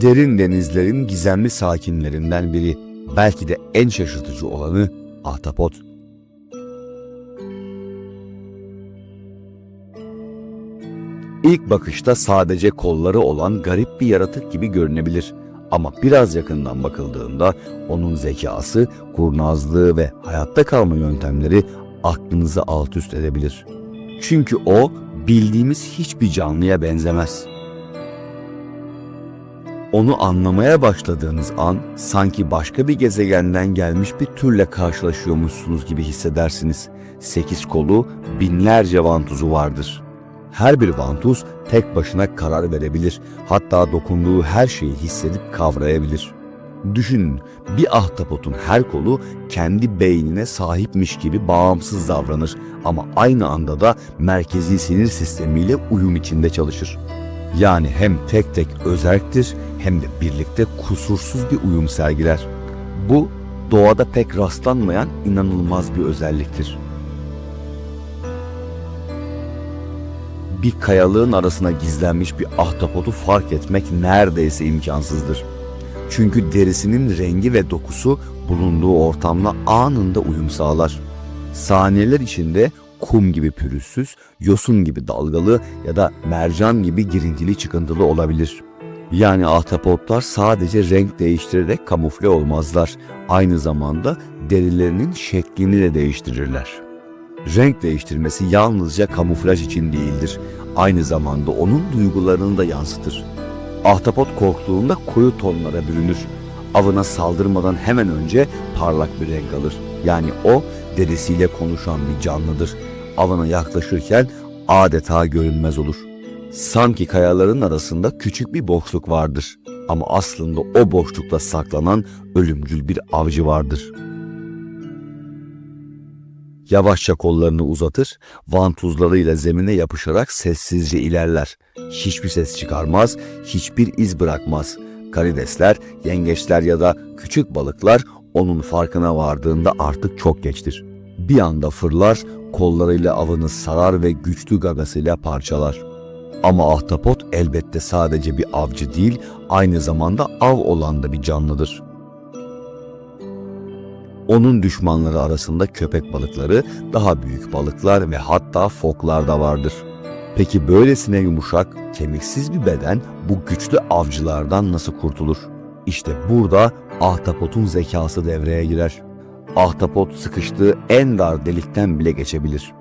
Derin denizlerin gizemli sakinlerinden biri, belki de en şaşırtıcı olanı ahtapot. İlk bakışta sadece kolları olan garip bir yaratık gibi görünebilir. Ama biraz yakından bakıldığında onun zekası, kurnazlığı ve hayatta kalma yöntemleri aklınızı alt üst edebilir. Çünkü o bildiğimiz hiçbir canlıya benzemez. Onu anlamaya başladığınız an sanki başka bir gezegenden gelmiş bir türle karşılaşıyormuşsunuz gibi hissedersiniz. Sekiz kolu, binlerce vantuzu vardır. Her bir vantuz tek başına karar verebilir. Hatta dokunduğu her şeyi hissedip kavrayabilir. Düşünün bir ahtapotun her kolu kendi beynine sahipmiş gibi bağımsız davranır ama aynı anda da merkezi sinir sistemiyle uyum içinde çalışır. Yani hem tek tek özerktir hem de birlikte kusursuz bir uyum sergiler. Bu doğada pek rastlanmayan inanılmaz bir özelliktir. Bir kayalığın arasına gizlenmiş bir ahtapotu fark etmek neredeyse imkansızdır. Çünkü derisinin rengi ve dokusu bulunduğu ortamla anında uyum sağlar. Saniyeler içinde kum gibi pürüzsüz, yosun gibi dalgalı ya da mercan gibi girintili çıkıntılı olabilir. Yani ahtapotlar sadece renk değiştirerek kamufle olmazlar. Aynı zamanda derilerinin şeklini de değiştirirler. Renk değiştirmesi yalnızca kamuflaj için değildir. Aynı zamanda onun duygularını da yansıtır. Ahtapot korktuğunda koyu tonlara bürünür. Avına saldırmadan hemen önce parlak bir renk alır. Yani o derisiyle konuşan bir canlıdır. Avına yaklaşırken adeta görünmez olur. Sanki kayaların arasında küçük bir boşluk vardır. Ama aslında o boşlukta saklanan ölümcül bir avcı vardır. Yavaşça kollarını uzatır, vantuzlarıyla zemine yapışarak sessizce ilerler. Hiçbir ses çıkarmaz, hiçbir iz bırakmaz. Karidesler, yengeçler ya da küçük balıklar onun farkına vardığında artık çok geçtir. Bir anda fırlar, kollarıyla avını sarar ve güçlü gagasıyla parçalar. Ama ahtapot elbette sadece bir avcı değil, aynı zamanda av olan da bir canlıdır. Onun düşmanları arasında köpek balıkları, daha büyük balıklar ve hatta foklar da vardır. Peki böylesine yumuşak, kemiksiz bir beden bu güçlü avcılardan nasıl kurtulur? İşte burada ahtapotun zekası devreye girer. Ahtapot sıkıştığı en dar delikten bile geçebilir.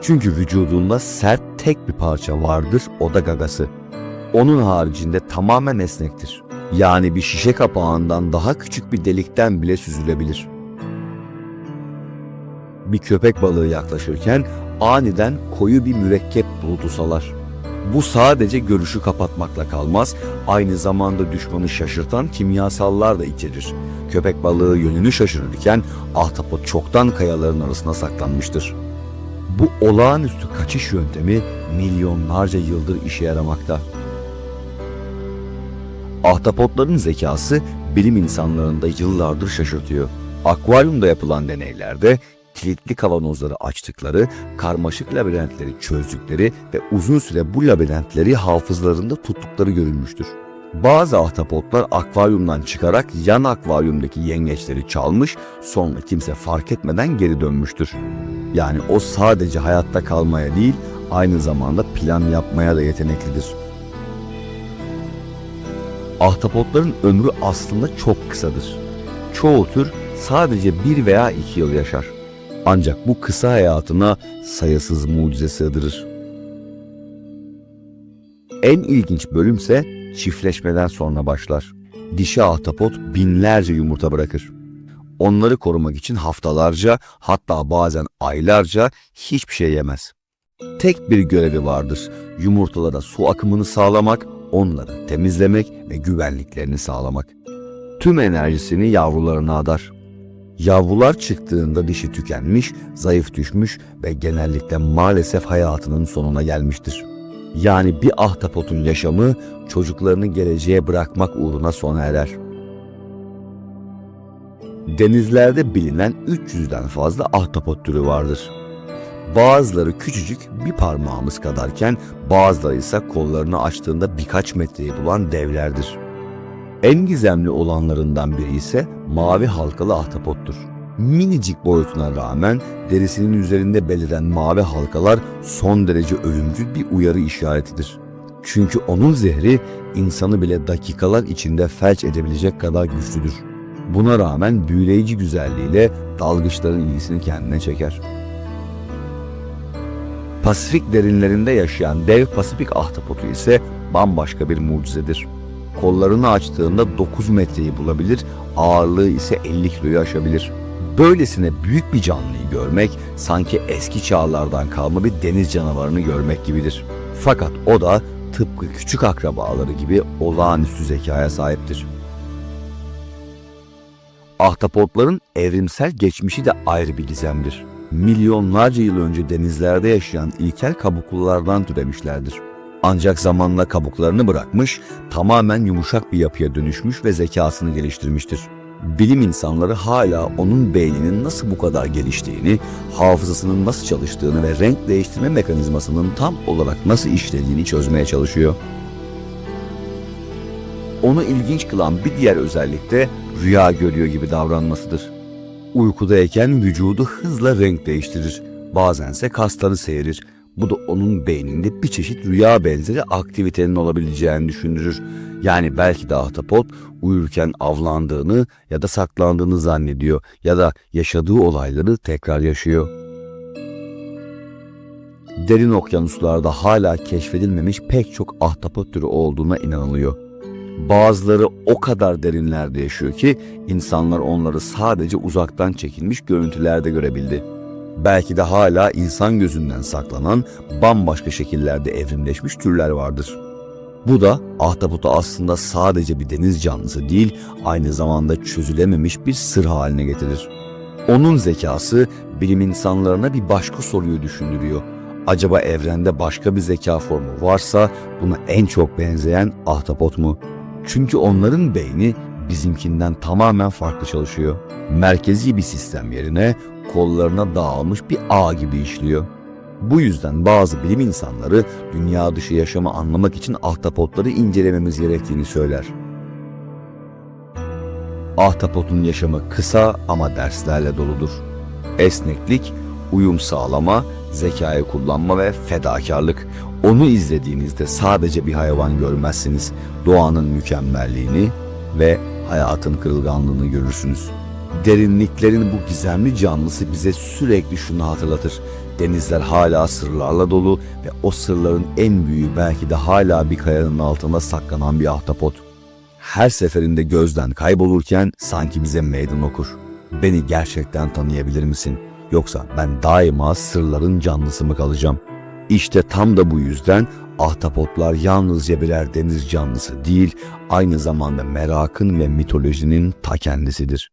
Çünkü vücudunda sert tek bir parça vardır, o da gagası. Onun haricinde tamamen esnektir. Yani bir şişe kapağından daha küçük bir delikten bile süzülebilir bir köpek balığı yaklaşırken aniden koyu bir mürekkep bulutu salar. Bu sadece görüşü kapatmakla kalmaz, aynı zamanda düşmanı şaşırtan kimyasallar da içerir. Köpek balığı yönünü şaşırırken ahtapot çoktan kayaların arasına saklanmıştır. Bu olağanüstü kaçış yöntemi milyonlarca yıldır işe yaramakta. Ahtapotların zekası bilim insanlarını da yıllardır şaşırtıyor. Akvaryumda yapılan deneylerde kilitli kavanozları açtıkları, karmaşık labirentleri çözdükleri ve uzun süre bu labirentleri hafızlarında tuttukları görülmüştür. Bazı ahtapotlar akvaryumdan çıkarak yan akvaryumdaki yengeçleri çalmış, sonra kimse fark etmeden geri dönmüştür. Yani o sadece hayatta kalmaya değil, aynı zamanda plan yapmaya da yeteneklidir. Ahtapotların ömrü aslında çok kısadır. Çoğu tür sadece bir veya iki yıl yaşar. Ancak bu kısa hayatına sayısız mucize sığdırır. En ilginç bölümse çiftleşmeden sonra başlar. Dişi ahtapot binlerce yumurta bırakır. Onları korumak için haftalarca hatta bazen aylarca hiçbir şey yemez. Tek bir görevi vardır. Yumurtalara su akımını sağlamak, onları temizlemek ve güvenliklerini sağlamak. Tüm enerjisini yavrularına adar. Yavrular çıktığında dişi tükenmiş, zayıf düşmüş ve genellikle maalesef hayatının sonuna gelmiştir. Yani bir ahtapotun yaşamı çocuklarını geleceğe bırakmak uğruna sona erer. Denizlerde bilinen 300'den fazla ahtapot türü vardır. Bazıları küçücük bir parmağımız kadarken bazıları ise kollarını açtığında birkaç metreyi bulan devlerdir. En gizemli olanlarından biri ise mavi halkalı ahtapottur. Minicik boyutuna rağmen derisinin üzerinde beliren mavi halkalar son derece ölümcül bir uyarı işaretidir. Çünkü onun zehri insanı bile dakikalar içinde felç edebilecek kadar güçlüdür. Buna rağmen büyüleyici güzelliğiyle dalgıçların ilgisini kendine çeker. Pasifik derinlerinde yaşayan dev Pasifik ahtapotu ise bambaşka bir mucizedir. Kollarını açtığında 9 metreyi bulabilir, ağırlığı ise 50 kiloyu aşabilir. Böylesine büyük bir canlıyı görmek sanki eski çağlardan kalma bir deniz canavarını görmek gibidir. Fakat o da tıpkı küçük akrabaları gibi olağanüstü zekaya sahiptir. Ahtapotların evrimsel geçmişi de ayrı bir gizemdir. Milyonlarca yıl önce denizlerde yaşayan ilkel kabuklulardan türemişlerdir. Ancak zamanla kabuklarını bırakmış, tamamen yumuşak bir yapıya dönüşmüş ve zekasını geliştirmiştir. Bilim insanları hala onun beyninin nasıl bu kadar geliştiğini, hafızasının nasıl çalıştığını ve renk değiştirme mekanizmasının tam olarak nasıl işlediğini çözmeye çalışıyor. Onu ilginç kılan bir diğer özellik de rüya görüyor gibi davranmasıdır. Uykudayken vücudu hızla renk değiştirir. Bazense kasları seyirir. Bu da onun beyninde bir çeşit rüya benzeri aktivitenin olabileceğini düşündürür. Yani belki de ahtapot uyurken avlandığını ya da saklandığını zannediyor ya da yaşadığı olayları tekrar yaşıyor. Derin okyanuslarda hala keşfedilmemiş pek çok ahtapot türü olduğuna inanılıyor. Bazıları o kadar derinlerde yaşıyor ki insanlar onları sadece uzaktan çekilmiş görüntülerde görebildi. Belki de hala insan gözünden saklanan bambaşka şekillerde evrimleşmiş türler vardır. Bu da ahtapotu aslında sadece bir deniz canlısı değil, aynı zamanda çözülememiş bir sır haline getirir. Onun zekası bilim insanlarına bir başka soruyu düşündürüyor. Acaba evrende başka bir zeka formu varsa buna en çok benzeyen ahtapot mu? Çünkü onların beyni bizimkinden tamamen farklı çalışıyor. Merkezi bir sistem yerine kollarına dağılmış bir ağ gibi işliyor. Bu yüzden bazı bilim insanları dünya dışı yaşamı anlamak için ahtapotları incelememiz gerektiğini söyler. Ahtapotun yaşamı kısa ama derslerle doludur. Esneklik, uyum sağlama, zekayı kullanma ve fedakarlık. Onu izlediğinizde sadece bir hayvan görmezsiniz. Doğanın mükemmelliğini ve hayatın kırılganlığını görürsünüz. Derinliklerin bu gizemli canlısı bize sürekli şunu hatırlatır. Denizler hala sırlarla dolu ve o sırların en büyüğü belki de hala bir kayanın altında saklanan bir ahtapot. Her seferinde gözden kaybolurken sanki bize meydan okur. Beni gerçekten tanıyabilir misin? Yoksa ben daima sırların canlısı mı kalacağım? İşte tam da bu yüzden ahtapotlar yalnızca birer deniz canlısı değil, aynı zamanda merakın ve mitolojinin ta kendisidir.